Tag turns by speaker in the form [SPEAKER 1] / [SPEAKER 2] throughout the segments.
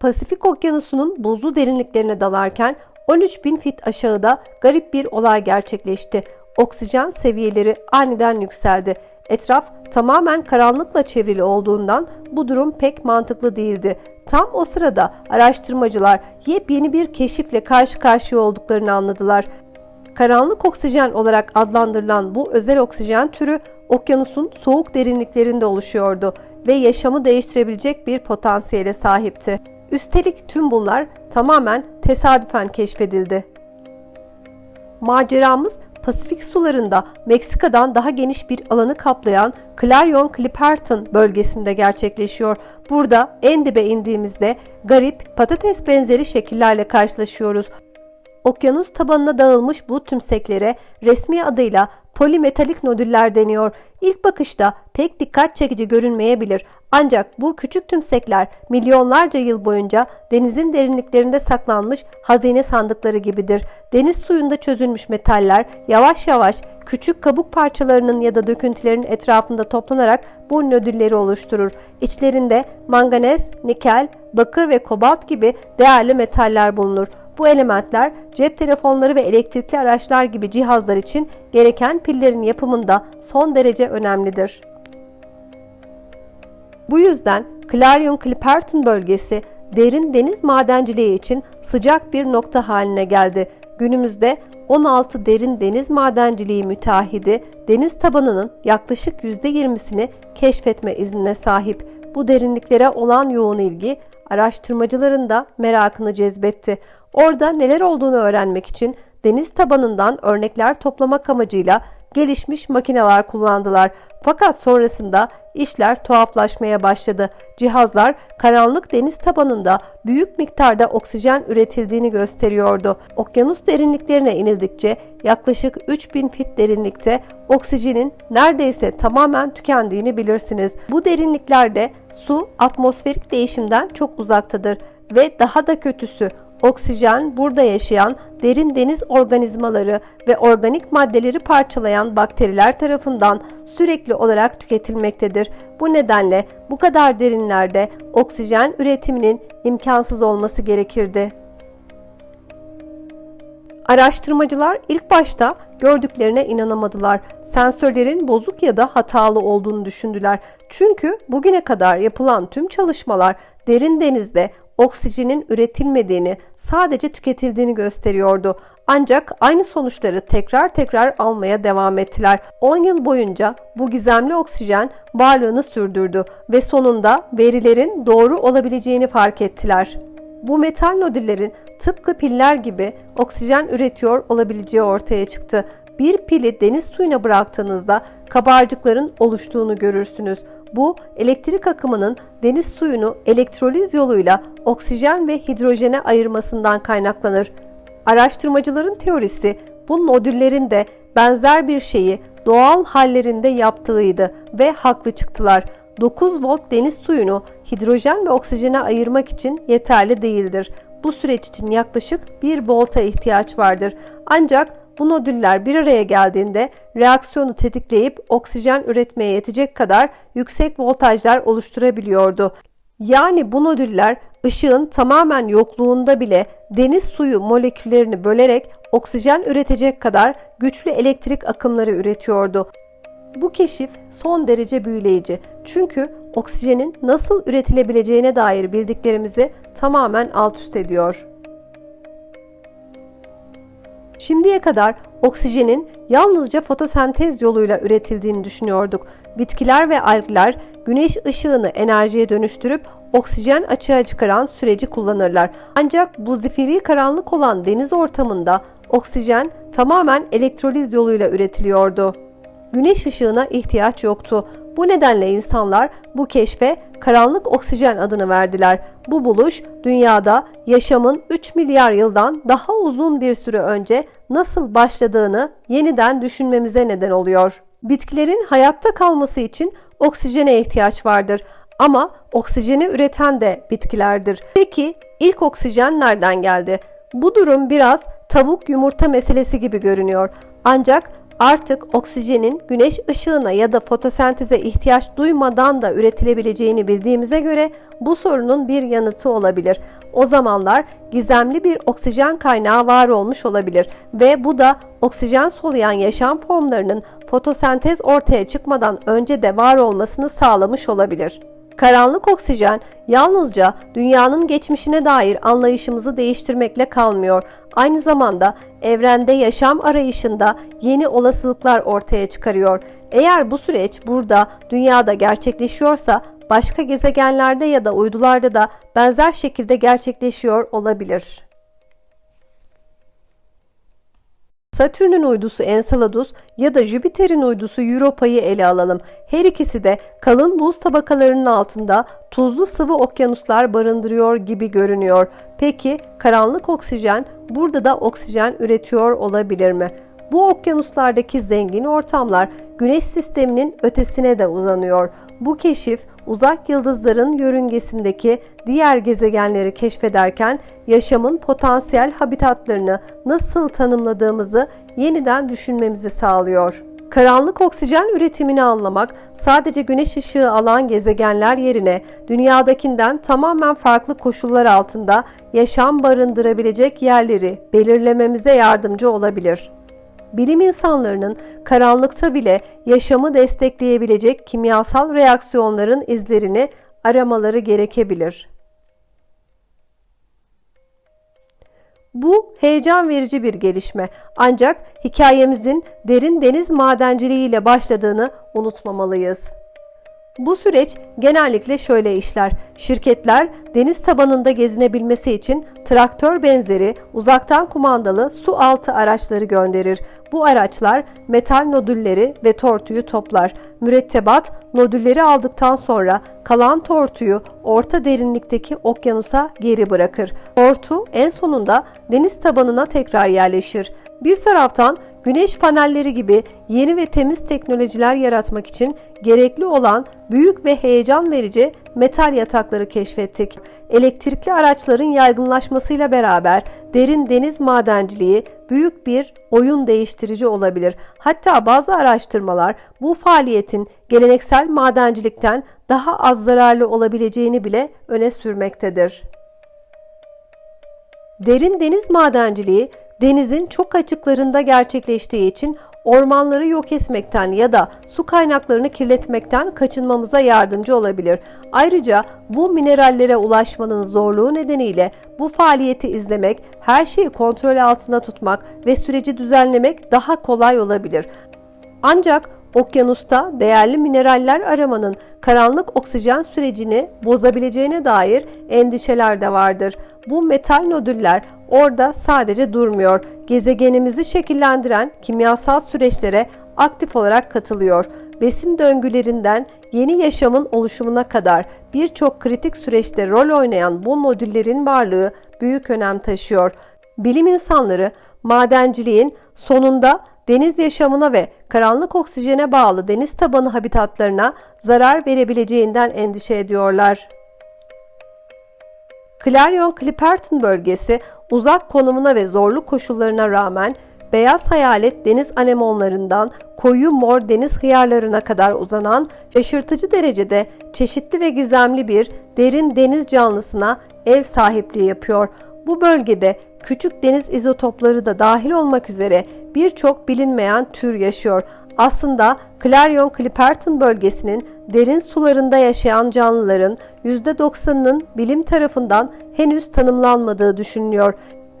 [SPEAKER 1] Pasifik Okyanusu'nun buzlu derinliklerine dalarken 13 bin fit aşağıda garip bir olay gerçekleşti. Oksijen seviyeleri aniden yükseldi. Etraf tamamen karanlıkla çevrili olduğundan bu durum pek mantıklı değildi. Tam o sırada araştırmacılar yepyeni bir keşifle karşı karşıya olduklarını anladılar. Karanlık oksijen olarak adlandırılan bu özel oksijen türü okyanusun soğuk derinliklerinde oluşuyordu ve yaşamı değiştirebilecek bir potansiyele sahipti. Üstelik tüm bunlar tamamen tesadüfen keşfedildi. Maceramız Pasifik sularında Meksika'dan daha geniş bir alanı kaplayan Clarion Clipperton bölgesinde gerçekleşiyor. Burada en dibe indiğimizde garip patates benzeri şekillerle karşılaşıyoruz. Okyanus tabanına dağılmış bu tümseklere resmi adıyla polimetalik nodüller deniyor. İlk bakışta pek dikkat çekici görünmeyebilir. Ancak bu küçük tümsekler milyonlarca yıl boyunca denizin derinliklerinde saklanmış hazine sandıkları gibidir. Deniz suyunda çözülmüş metaller yavaş yavaş küçük kabuk parçalarının ya da döküntülerin etrafında toplanarak bu nodülleri oluşturur. İçlerinde manganez, nikel, bakır ve kobalt gibi değerli metaller bulunur. Bu elementler cep telefonları ve elektrikli araçlar gibi cihazlar için gereken pillerin yapımında son derece önemlidir. Bu yüzden Clarion Clipperton bölgesi derin deniz madenciliği için sıcak bir nokta haline geldi. Günümüzde 16 derin deniz madenciliği müteahhidi deniz tabanının yaklaşık %20'sini keşfetme iznine sahip. Bu derinliklere olan yoğun ilgi araştırmacıların da merakını cezbetti. Orada neler olduğunu öğrenmek için deniz tabanından örnekler toplamak amacıyla gelişmiş makineler kullandılar. Fakat sonrasında işler tuhaflaşmaya başladı. Cihazlar karanlık deniz tabanında büyük miktarda oksijen üretildiğini gösteriyordu. Okyanus derinliklerine inildikçe yaklaşık 3000 fit derinlikte oksijenin neredeyse tamamen tükendiğini bilirsiniz. Bu derinliklerde su atmosferik değişimden çok uzaktadır ve daha da kötüsü Oksijen burada yaşayan derin deniz organizmaları ve organik maddeleri parçalayan bakteriler tarafından sürekli olarak tüketilmektedir. Bu nedenle bu kadar derinlerde oksijen üretiminin imkansız olması gerekirdi. Araştırmacılar ilk başta gördüklerine inanamadılar. Sensörlerin bozuk ya da hatalı olduğunu düşündüler. Çünkü bugüne kadar yapılan tüm çalışmalar derin denizde oksijenin üretilmediğini, sadece tüketildiğini gösteriyordu. Ancak aynı sonuçları tekrar tekrar almaya devam ettiler. 10 yıl boyunca bu gizemli oksijen varlığını sürdürdü ve sonunda verilerin doğru olabileceğini fark ettiler. Bu metal nodüllerin tıpkı piller gibi oksijen üretiyor olabileceği ortaya çıktı. Bir pili deniz suyuna bıraktığınızda kabarcıkların oluştuğunu görürsünüz. Bu elektrik akımının deniz suyunu elektroliz yoluyla oksijen ve hidrojene ayırmasından kaynaklanır. Araştırmacıların teorisi bu nodüllerin de benzer bir şeyi doğal hallerinde yaptığıydı ve haklı çıktılar. 9 volt deniz suyunu hidrojen ve oksijene ayırmak için yeterli değildir. Bu süreç için yaklaşık 1 volta ihtiyaç vardır. Ancak bu nodüller bir araya geldiğinde reaksiyonu tetikleyip oksijen üretmeye yetecek kadar yüksek voltajlar oluşturabiliyordu. Yani bu nodüller ışığın tamamen yokluğunda bile deniz suyu moleküllerini bölerek oksijen üretecek kadar güçlü elektrik akımları üretiyordu. Bu keşif son derece büyüleyici. Çünkü oksijenin nasıl üretilebileceğine dair bildiklerimizi tamamen alt üst ediyor. Şimdiye kadar oksijenin yalnızca fotosentez yoluyla üretildiğini düşünüyorduk. Bitkiler ve algler güneş ışığını enerjiye dönüştürüp oksijen açığa çıkaran süreci kullanırlar. Ancak bu zifiri karanlık olan deniz ortamında oksijen tamamen elektroliz yoluyla üretiliyordu. Güneş ışığına ihtiyaç yoktu. Bu nedenle insanlar bu keşfe karanlık oksijen adını verdiler. Bu buluş dünyada yaşamın 3 milyar yıldan daha uzun bir süre önce nasıl başladığını yeniden düşünmemize neden oluyor. Bitkilerin hayatta kalması için oksijene ihtiyaç vardır ama oksijeni üreten de bitkilerdir. Peki ilk oksijen nereden geldi? Bu durum biraz tavuk yumurta meselesi gibi görünüyor. Ancak artık oksijenin güneş ışığına ya da fotosenteze ihtiyaç duymadan da üretilebileceğini bildiğimize göre bu sorunun bir yanıtı olabilir. O zamanlar gizemli bir oksijen kaynağı var olmuş olabilir ve bu da oksijen soluyan yaşam formlarının fotosentez ortaya çıkmadan önce de var olmasını sağlamış olabilir. Karanlık oksijen yalnızca dünyanın geçmişine dair anlayışımızı değiştirmekle kalmıyor. Aynı zamanda evrende yaşam arayışında yeni olasılıklar ortaya çıkarıyor. Eğer bu süreç burada dünyada gerçekleşiyorsa başka gezegenlerde ya da uydularda da benzer şekilde gerçekleşiyor olabilir. Satürn'ün uydusu Enceladus ya da Jüpiter'in uydusu Europa'yı ele alalım. Her ikisi de kalın buz tabakalarının altında tuzlu sıvı okyanuslar barındırıyor gibi görünüyor. Peki karanlık oksijen burada da oksijen üretiyor olabilir mi? Bu okyanuslardaki zengin ortamlar Güneş sisteminin ötesine de uzanıyor. Bu keşif uzak yıldızların yörüngesindeki diğer gezegenleri keşfederken yaşamın potansiyel habitatlarını nasıl tanımladığımızı yeniden düşünmemizi sağlıyor. Karanlık oksijen üretimini anlamak sadece güneş ışığı alan gezegenler yerine dünyadakinden tamamen farklı koşullar altında yaşam barındırabilecek yerleri belirlememize yardımcı olabilir bilim insanlarının karanlıkta bile yaşamı destekleyebilecek kimyasal reaksiyonların izlerini aramaları gerekebilir. Bu heyecan verici bir gelişme ancak hikayemizin derin deniz madenciliğiyle başladığını unutmamalıyız. Bu süreç genellikle şöyle işler. Şirketler deniz tabanında gezinebilmesi için traktör benzeri uzaktan kumandalı su altı araçları gönderir. Bu araçlar metal nodülleri ve tortuyu toplar. Mürettebat nodülleri aldıktan sonra kalan tortuyu orta derinlikteki okyanusa geri bırakır. Tortu en sonunda deniz tabanına tekrar yerleşir. Bir taraftan güneş panelleri gibi yeni ve temiz teknolojiler yaratmak için gerekli olan büyük ve heyecan verici metal yatakları keşfettik. Elektrikli araçların yaygınlaşmasıyla beraber derin deniz madenciliği büyük bir oyun değiştirici olabilir. Hatta bazı araştırmalar bu faaliyetin geleneksel madencilikten daha az zararlı olabileceğini bile öne sürmektedir. Derin deniz madenciliği denizin çok açıklarında gerçekleştiği için ormanları yok etmekten ya da su kaynaklarını kirletmekten kaçınmamıza yardımcı olabilir. Ayrıca bu minerallere ulaşmanın zorluğu nedeniyle bu faaliyeti izlemek, her şeyi kontrol altında tutmak ve süreci düzenlemek daha kolay olabilir. Ancak okyanusta değerli mineraller aramanın karanlık oksijen sürecini bozabileceğine dair endişeler de vardır. Bu metal nodüller orada sadece durmuyor. Gezegenimizi şekillendiren kimyasal süreçlere aktif olarak katılıyor. Besin döngülerinden yeni yaşamın oluşumuna kadar birçok kritik süreçte rol oynayan bu nodüllerin varlığı büyük önem taşıyor. Bilim insanları madenciliğin sonunda deniz yaşamına ve karanlık oksijene bağlı deniz tabanı habitatlarına zarar verebileceğinden endişe ediyorlar. Clarion-Clipperton bölgesi uzak konumuna ve zorlu koşullarına rağmen beyaz hayalet deniz anemonlarından koyu mor deniz hıyarlarına kadar uzanan şaşırtıcı derecede çeşitli ve gizemli bir derin deniz canlısına ev sahipliği yapıyor. Bu bölgede küçük deniz izotopları da dahil olmak üzere birçok bilinmeyen tür yaşıyor. Aslında Clarion-Clipperton bölgesinin derin sularında yaşayan canlıların %90'ının bilim tarafından henüz tanımlanmadığı düşünülüyor.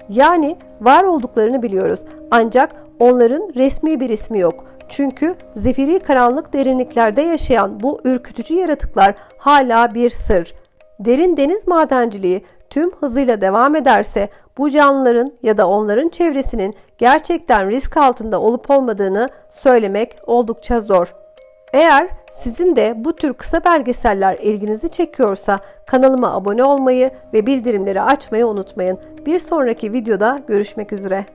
[SPEAKER 1] Yani var olduklarını biliyoruz ancak onların resmi bir ismi yok. Çünkü zifiri karanlık derinliklerde yaşayan bu ürkütücü yaratıklar hala bir sır. Derin deniz madenciliği tüm hızıyla devam ederse bu canlıların ya da onların çevresinin gerçekten risk altında olup olmadığını söylemek oldukça zor. Eğer sizin de bu tür kısa belgeseller ilginizi çekiyorsa kanalıma abone olmayı ve bildirimleri açmayı unutmayın. Bir sonraki videoda görüşmek üzere.